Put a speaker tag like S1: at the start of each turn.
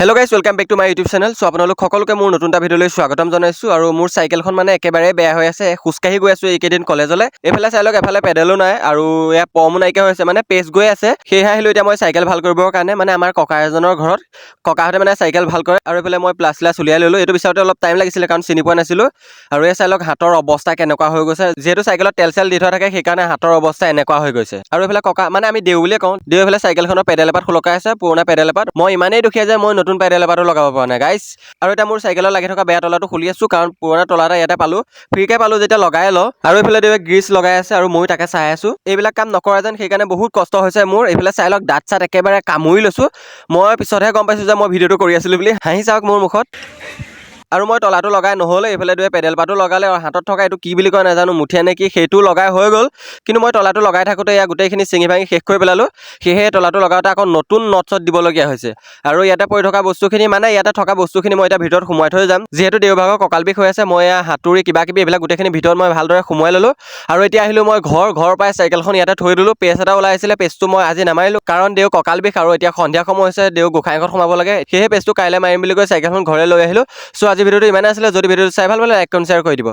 S1: Hello' guys welcome back to my YouTube channel so' আপোনালোক সকলোকে মোৰ নতুন এটা ভিডিঅ'লৈ স্বাগতম জনাইছোঁ আৰু মোৰ চাইকেলখন মানে একেবাৰে বেয়া হৈ আছে, খোজকাঢ়ি গৈ আছোঁ এইকেইদিন কলেজলৈ। এইফালে চাই লওক এফালে পেডেলো নাই আৰু এয়া পমো নাইকিয়া হৈ আছে মানে পেজ গৈ আছে। সেয়েহে আহিলোঁ এতিয়া মই চাইকেল ভালো কৰিবৰ কাৰণে মানে আমাৰ ককা এজনৰ ঘৰত। ককাহঁতে মানে চাইকেল ভালো কৰে আৰু এইফালে মই প্লাছ প্লাছ উলিয়াই ল'লোঁ। এইটো বিচাৰোঁতে অলপ টাইম লাগিছিলে কাৰণ চিনি পোৱা নাছিলোঁ। আৰু এই চাই লওক হাতৰ অৱস্থা কেনেকুৱা হৈ গৈছে? যিহেতু চাইকেলত তেল চেল দি থোৱা থাকে, সেইকাৰণে হাতৰ অৱস্থা এনেকুৱা হৈ গৈছে। আৰু এইফালে ককা মানে আমি দেউ বুলিয়ে কওঁ দেউ এইফালে চাইকেলখনৰ পেডেল এপাত খোলকাই আছে, পুৰণা পেডেল এপাত। মই ইমানেই দুখীয়া যে মই নতুন পেডেল এপাতো লগাব পৰা নাই গাইছ আৰু এতিয়া মোৰ চাইকেলত লাগি থকা বেয়া তলাটো খুলি আছোঁ কাৰণ পুৰণা তলা এটা ইয়াতে পালোঁ। ফ্ৰীকৈ পালোঁ যেতিয়া লগাই লওঁ। আৰু এইফালে দেৱে গ্ৰীচ লগাই আছে আৰু ময়ো তাকে চাই আছোঁ। এইবিলাক কাম নকৰা যেন সেইকাৰণে বহুত কষ্ট হৈছে মোৰ। এইফালে চাই লওক দাঁত চাত একেবাৰে কামুৰি লৈছোঁ। মই পিছতহে গম পাইছোঁ যে মই ভিডিঅ'টো কৰি আছিলোঁ বুলি। হাঁহি চাওক মোৰ মুখত। আৰু মই তলাটো লগাই নহ'লে এইফালে দুৱে পেডেল পাতো লগালে আৰু হাতত থকা এইটো কি বুলি কয় নাজানো মুঠিয়া নে কি সেইটো লগাই হৈ গ'ল। কিন্তু মই তলাটো লগাই থাকোঁতে ইয়াৰ গোটেইখিনি চিঙি ভাঙি শেষ কৰি পেলালোঁ। সেয়েহে তলাটো লগাওঁতে আকৌ নতুন নট চট দিবলগীয়া হৈছে। আৰু ইয়াতে পৰি থকা বস্তুখিনি মানে ইয়াতে থকা বস্তুখিনি মই এতিয়া ভিতৰত সোমোৱাই থৈ যাম। যিহেতু দেওভাগৰ কঁকাল বিষ হৈ আছে মই এয়া সাঁতুৰি কিবা কিবি এইবিলাক গোটেইখিনি ভিতৰত মই ভালদৰে সোমোৱাই ল'লোঁ। আৰু এতিয়া আহিলোঁ মই ঘৰ ঘৰ পাই চাইকেলখন ইয়াতে থৈ দিলোঁ। পেজ এটা ওলাই আহিছিলে পেজটো মই আজি নামাৰিলোঁ। কাৰণ দেও কঁকাল বিষ আৰু এতিয়া সন্ধিয়া সময় হৈছে দেও গোঁসাই ঘৰত সোমাব লাগে। সেয়েহে পেজটো কাইলৈ মাৰিম বুলি কৈ চাইকেলখন ঘৰলৈ লৈ আহিলোঁ। চ' আজি ভিডিঅ'টো ইমানে আছিলে যদি ভিডিঅ'টো চাই ভালো পালে লাইক কমেণ্ট শ্বেয়াৰ কৰি দিব।